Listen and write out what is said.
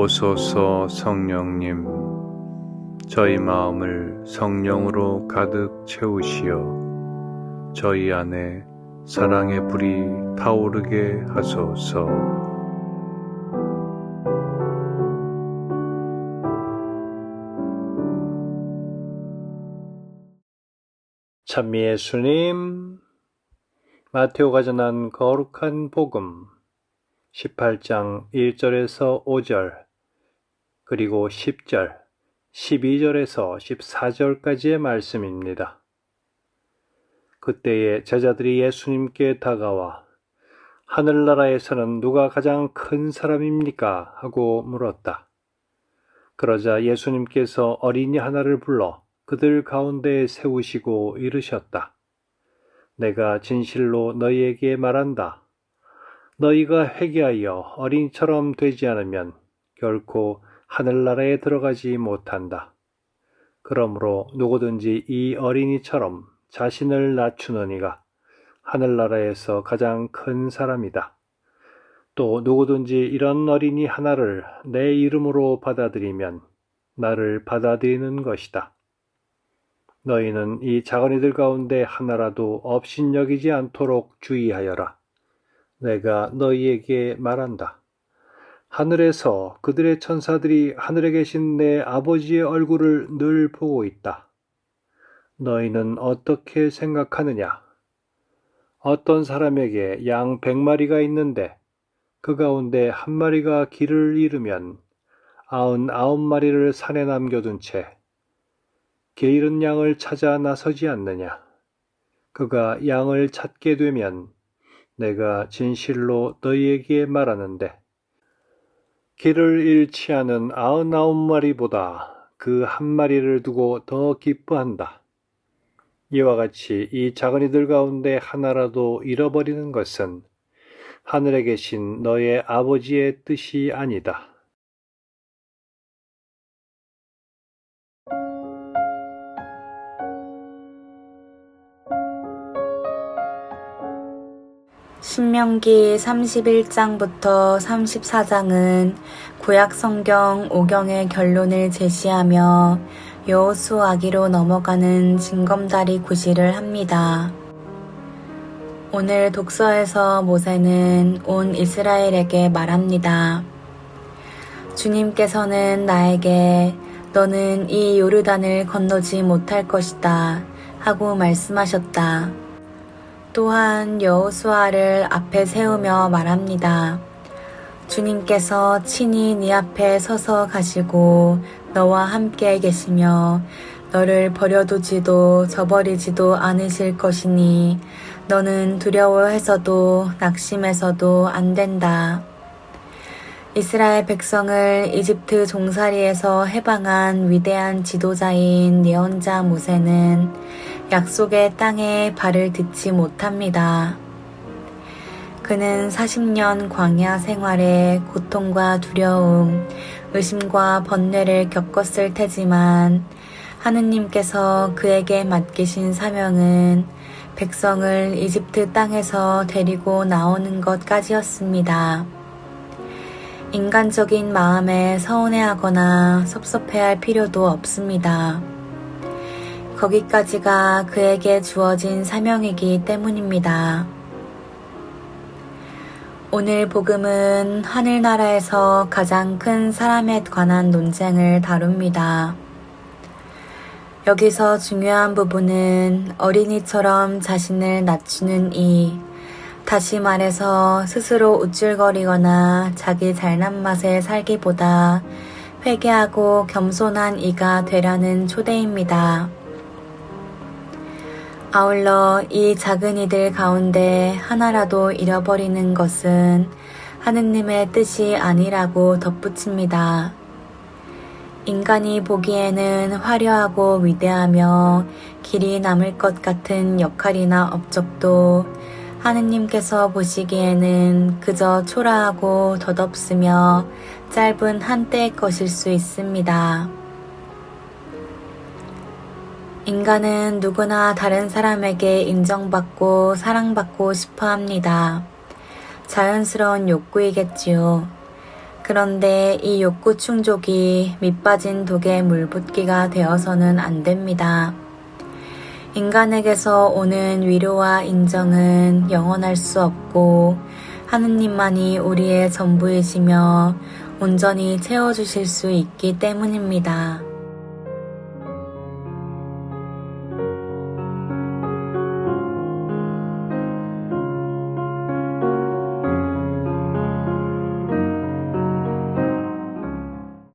오소서 성령님, 저희 마음을 성령으로 가득 채우시어 저희 안에 사랑의 불이 타오르게 하소서. 찬미 예수님, 마테오가 전한 거룩한 복음 18장 1절에서 5절 그리고 10절, 12절에서 14절까지의 말씀입니다. 그때에 제자들이 예수님께 다가와 하늘나라에서는 누가 가장 큰 사람입니까? 하고 물었다. 그러자 예수님께서 어린이 하나를 불러 그들 가운데 세우시고 이르셨다. 내가 진실로 너희에게 말한다. 너희가 회개하여 어린이처럼 되지 않으면 결코 하늘나라에 들어가지 못한다. 그러므로 누구든지 이 어린이처럼 자신을 낮추는 이가 하늘나라에서 가장 큰 사람이다. 또 누구든지 이런 어린이 하나를 내 이름으로 받아들이면 나를 받아들이는 것이다. 너희는 이 작은이들 가운데 하나라도 업신여기지 않도록 주의하여라. 내가 너희에게 말한다. 하늘에서 그들의 천사들이 하늘에 계신 내 아버지의 얼굴을 늘 보고 있다. 너희는 어떻게 생각하느냐? 어떤 사람에게 양 백마리가 있는데 그 가운데 한 마리가 길을 잃으면 아흔 아홉 마리를 산에 남겨둔 채 길 잃은 양을 찾아 나서지 않느냐? 그가 양을 찾게 되면 내가 진실로 너희에게 말하는데 길을 잃지 않은 아흔아홉 마리보다 그 한 마리를 두고 더 기뻐한다. 이와 같이 이 작은 이들 가운데 하나라도 잃어버리는 것은 하늘에 계신 너의 아버지의 뜻이 아니다. 신명기 31장부터 34장은 구약 성경 5경의 결론을 제시하며 여호수 아기로 넘어가는 징검다리 구실을 합니다. 오늘 독서에서 모세는 온 이스라엘에게 말합니다. 주님께서는 나에게 너는 이 요르단을 건너지 못할 것이다 하고 말씀하셨다. 또한 여호수아를 앞에 세우며 말합니다. 주님께서 친히 네 앞에 서서 가시고 너와 함께 계시며 너를 버려두지도 저버리지도 않으실 것이니 너는 두려워해서도 낙심해서도 안 된다. 이스라엘 백성을 이집트 종살이에서 해방한 위대한 지도자인 예언자 모세는 약속의 땅에 발을 딛지 못합니다. 그는 40년 광야 생활에 고통과 두려움, 의심과 번뇌를 겪었을 테지만 하느님께서 그에게 맡기신 사명은 백성을 이집트 땅에서 데리고 나오는 것까지였습니다. 인간적인 마음에 서운해하거나 섭섭해할 필요도 없습니다. 거기까지가 그에게 주어진 사명이기 때문입니다. 오늘 복음은 하늘나라에서 가장 큰 사람에 관한 논쟁을 다룹니다. 여기서 중요한 부분은 어린이처럼 자신을 낮추는 이, 다시 말해서 스스로 우쭐거리거나 자기 잘난 맛에 살기보다 회개하고 겸손한 이가 되라는 초대입니다. 아울러 이 작은 이들 가운데 하나라도 잃어버리는 것은 하느님의 뜻이 아니라고 덧붙입니다. 인간이 보기에는 화려하고 위대하며 길이 남을 것 같은 역할이나 업적도 하느님께서 보시기에는 그저 초라하고 덧없으며 짧은 한때의 것일 수 있습니다. 인간은 누구나 다른 사람에게 인정받고 사랑받고 싶어 합니다. 자연스러운 욕구이겠지요. 그런데 이 욕구 충족이 밑빠진 독에 물 붓기가 되어서는 안 됩니다. 인간에게서 오는 위로와 인정은 영원할 수 없고 하느님만이 우리의 전부이시며 온전히 채워주실 수 있기 때문입니다.